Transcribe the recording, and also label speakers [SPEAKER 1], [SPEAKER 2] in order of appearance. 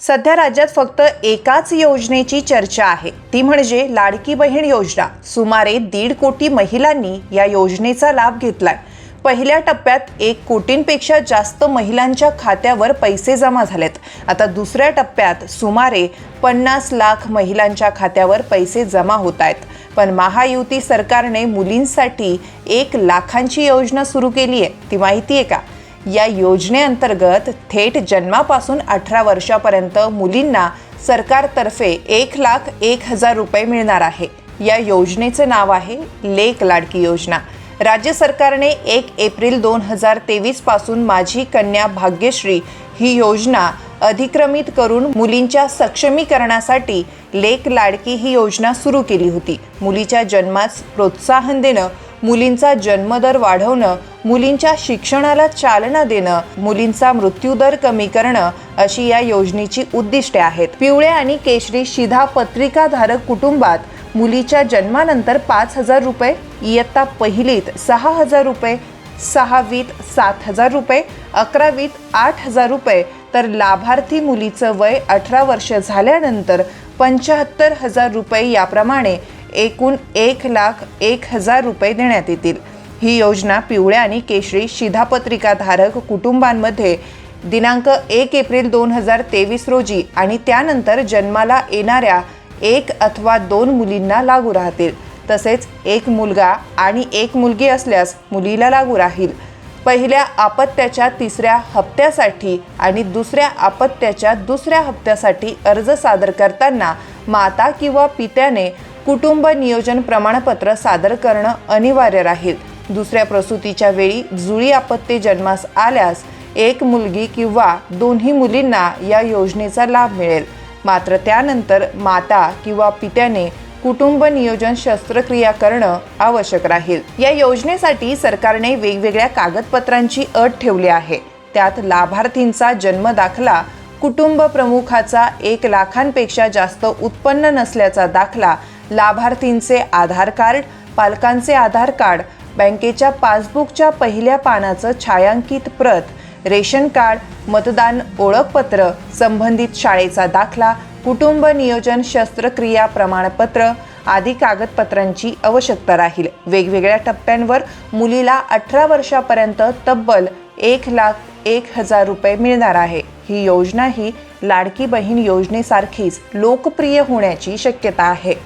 [SPEAKER 1] सध्या राज्यात फक्त एकाच योजनेची चर्चा आहे. ती म्हणजे लाडकी बहीण योजना. सुमारे दीड कोटी महिलांनी या योजनेचा लाभ घेतलाय. पहिल्या टप्प्यात एक कोटींपेक्षा जास्त महिलांच्या खात्यावर पैसे जमा झालेत. आता दुसऱ्या टप्प्यात सुमारे पन्नास लाख महिलांच्या खात्यावर पैसे जमा होत आहेत. पण महायुती सरकारने मुलींसाठी एक लाखांची योजना सुरू केली आहे. ती माहिती आहे का? या योजनेअंतर्गत थेट जन्मापासून अठरा वर्षापर्यंत मुलींना सरकारतर्फे एक लाख एक हजार रुपये मिळणार आहे. या योजनेचं नाव आहे लेक लाडकी योजना. राज्य सरकारने एक एप्रिल दोन हजार तेवीसपासून माझी कन्या भाग्यश्री ही योजना अधिक्रमित करून मुलींच्या सक्षमीकरणासाठी लेक लाडकी ही योजना सुरू केली होती. मुलीच्या जन्मास प्रोत्साहन देणं मुलींचा जन्मदर वाढवणं मुलींच्या शिक्षणाला चालना देणं मुलींचा मृत्यूदर कमी करणं अशी या योजनेची उद्दिष्टे आहेत. पिवळे आणि केशरी शिधा पत्रिकाधारक कुटुंबात मुलीच्या जन्मानंतर पाच हजार रुपये इयत्ता पहिलीत सहा हजार रुपये सहावीत सात हजार रुपये अकरावीत आठ हजार रुपये तर लाभार्थी मुलीचं वय अठरा वर्ष झाल्यानंतर पंच्याहत्तर हजार रुपये याप्रमाणे एकूण एक लाख एक हजार रुपये देण्यात येतील. ही योजना पिवळ्या आणि केशरी शिधापत्रिकाधारक कुटुंबांमध्ये दिनांक एक एप्रिल दोन हजार तेवीस रोजी आणि त्यानंतर जन्माला येणाऱ्या एक अथवा दोन मुलींना लागू राहतील. तसेच एक मुलगा आणि एक मुलगी असल्यास मुलीला लागू राहील. पहिल्या आपत्त्याच्या तिसऱ्या हप्त्यासाठी आणि दुसऱ्या आपत्त्याच्या दुसऱ्या हप्त्यासाठी अर्ज सादर करताना माता किंवा पित्याने कुटुंब नियोजन प्रमाणपत्र सादर करणं अनिवार्य राहील. दुसऱ्या प्रसूतीच्या वेळी जुळी आपत्ती जन्मास आल्यास एक मुलगी किंवा दोन्ही मुलींना या योजनेचा लाभ मिळेल. मात्र त्यानंतर माता किंवा पित्याने कुटुंब नियोजन शस्त्रक्रिया करणं आवश्यक राहील. या योजनेसाठी सरकारने वेगवेगळ्या कागदपत्रांची अट ठेवली आहे. त्यात लाभार्थींचा जन्म दाखला कुटुंब प्रमुखाचा एक लाखांपेक्षा जास्त उत्पन्न नसल्याचा दाखला लाभार्थींचे आधार कार्ड पालकांचे आधार कार्ड बँकेच्या पासबुकच्या पहिल्या पानाचं छायांकित प्रत रेशन कार्ड मतदान ओळखपत्र संबंधित शाळेचा दाखला कुटुंब नियोजन शस्त्रक्रिया प्रमाणपत्र आदी कागदपत्रांची आवश्यकता राहील. वेगवेगळ्या टप्प्यांवर मुलीला अठरा वर्षापर्यंत तब्बल एक लाख एक हजार रुपये मिळणार आहे. ही योजना ही लाडकी बहीण योजनेसारखीच लोकप्रिय होण्याची शक्यता आहे.